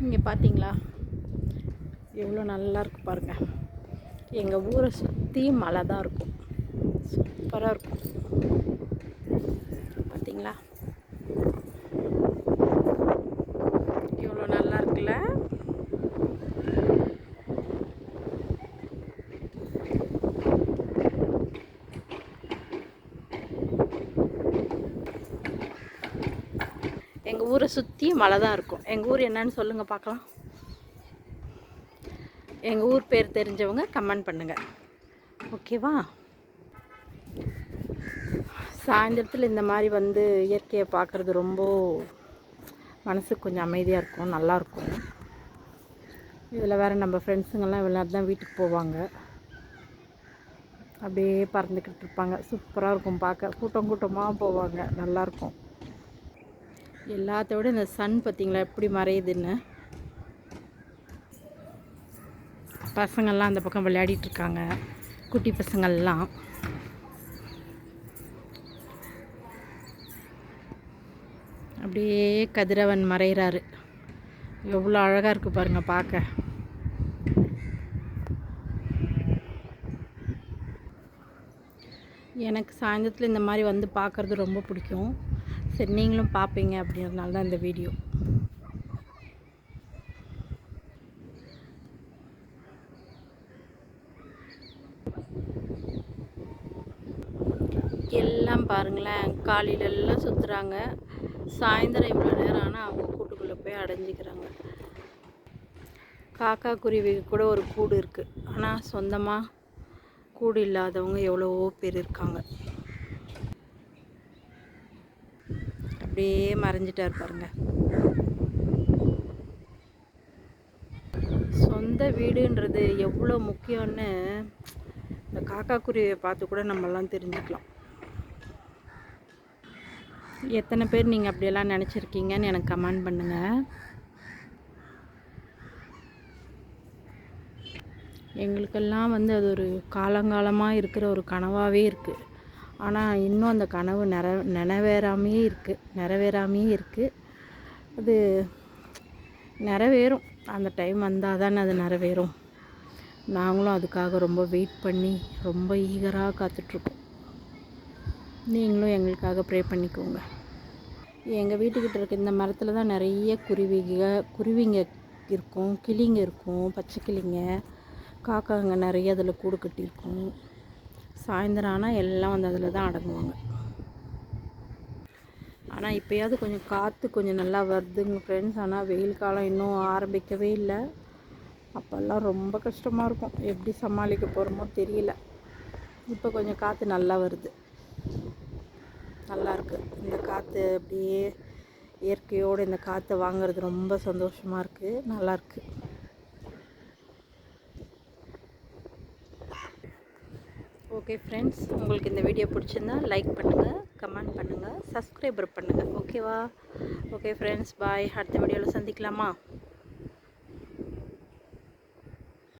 இங்கே பார்த்தீங்களா எவ்வளோ நல்லா இருக்கு பாருங்கள் எங்கள் ஊரை சுற்றி மலை தான் இருக்கும் சூப்பராக இருக்கும். பார்த்தீங்களா எவ்வளோ நல்லா இருக்குல்ல எங்கள் ஊரை சுற்றி மலை தான் இருக்கும். எங்கள் ஊர் என்னன்னு சொல்லுங்கள் பார்க்கலாம். எங்கள் ஊர் பேர் தெரிஞ்சவங்க கமெண்ட் பண்ணுங்கள் ஓகேவா சாயந்தரத்தில் இந்த மாதிரி வந்து இயற்கையை பார்க்குறது ரொம்ப மனசுக்கு கொஞ்சம் அமைதியாக இருக்கும் நல்லாயிருக்கும் இதில் வேறு நம்ம ஃப்ரெண்ட்ஸுங்கெல்லாம் இவ்வளோ தான் வீட்டுக்கு போவாங்க. அப்படியே பறந்துக்கிட்டு இருப்பாங்க. சூப்பராக இருக்கும் பார்க்க. கூட்டம் கூட்டமாக போவாங்க. நல்லாயிருக்கும் எல்லாத்த விட இந்த சன் பார்த்தீங்களா எப்படி மறையுதுன்னு. பசங்கள்லாம் அந்த பக்கம் விளையாடிட்டு இருக்காங்க. குட்டி பசங்கள்லாம். அப்படியே கதிரவன் மறைகிறாரு எவ்வளோ அழகாக இருக்குது பாருங்கள் பார்க்க. எனக்கு சாயந்தரத்தில் இந்த மாதிரி வந்து பார்க்குறது ரொம்ப பிடிக்கும். சரி நீங்களும் பார்ப்பீங்க அப்படின்றதுனால தான் இந்த வீடியோ எல்லாம் பாருங்களேன் காலையிலெல்லாம் சுற்றுறாங்க சாயந்தரம் இவ்வளோ நேரம் ஆனால் அவங்க கூட்டுக்குள்ளே போய் அடைஞ்சிக்கிறாங்க. காக்கா குருவிக்கு கூட ஒரு கூடு இருக்குது ஆனால் சொந்தமாக கூடு இல்லாதவங்க எவ்வளவோ பேர் இருக்காங்க. அப்படியே மறைஞ்சிட்டா பாருங்க. சொந்த வீடுன்றது எவ்வளோ முக்கியம்னு இந்த காக்கா குருவியை பார்த்து கூட நம்மலாம் தெரிஞ்சுக்கலாம். எத்தனை பேர் நீங்கள் அப்படியெல்லாம் நினச்சிருக்கீங்கன்னு எனக்கு கமெண்ட் பண்ணுங்கள் எங்களுக்கெல்லாம் வந்து அது ஒரு காலங்காலமாக இருக்கிற ஒரு கனவாகவே இருக்குது ஆனால் இன்னும் அந்த கனவு நிற நினைவேறாமையே இருக்குது நிறைவேறாமையே இருக்குது அது நிறைவேறும். அந்த டைம் வந்தால் தானே அது நிறைவேறும். நாங்களும் அதுக்காக ரொம்ப வெயிட் பண்ணி ரொம்ப ஈகராக காத்துட்ருக்கோம் நீங்களும் எங்களுக்காக ப்ரே பண்ணிக்கோங்க. எங்கள் வீட்டுக்கிட்ட இருக்க இந்த மரத்தில் தான் நிறைய குருவிங்க குருவிங்க இருக்கும் கிளிங்க இருக்கும் பச்சை கிளிங்க. காக்காங்க நிறைய அதில் கூடு கட்டியிருக்கும். சாயந்தரம் ஆனால் எல்லாம் வந்து அதில் தான் அடங்குவாங்க. ஆனால் இப்போயாவது கொஞ்சம் காற்று கொஞ்சம் நல்லா வருதுங்க ஃப்ரெண்ட்ஸ் ஆனால் வெயில் காலம் இன்னும் ஆரம்பிக்கவே இல்லை. அப்போல்லாம் ரொம்ப கஷ்டமாக இருக்கும். எப்படி சமாளிக்க போகிறோமோ தெரியல. இப்போ கொஞ்சம் காற்று நல்லா வருது. நல்லாயிருக்கு இந்த காற்று அப்படியே இயற்கையோடு இந்த காற்றை வாங்குறது ரொம்ப சந்தோஷமாக இருக்குது நல்லாயிருக்கு ஓகே ஃப்ரெண்ட்ஸ் உங்களுக்கு இந்த வீடியோ பிடிச்சிருந்தா லைக் பண்ணுங்கள் கமெண்ட் பண்ணுங்கள் சப்ஸ்கிரைபர் பண்ணுங்கள் ஓகேவா ஓகே ஃப்ரெண்ட்ஸ் பாய் அடுத்த வீடியோவில் சந்திக்கலாமா?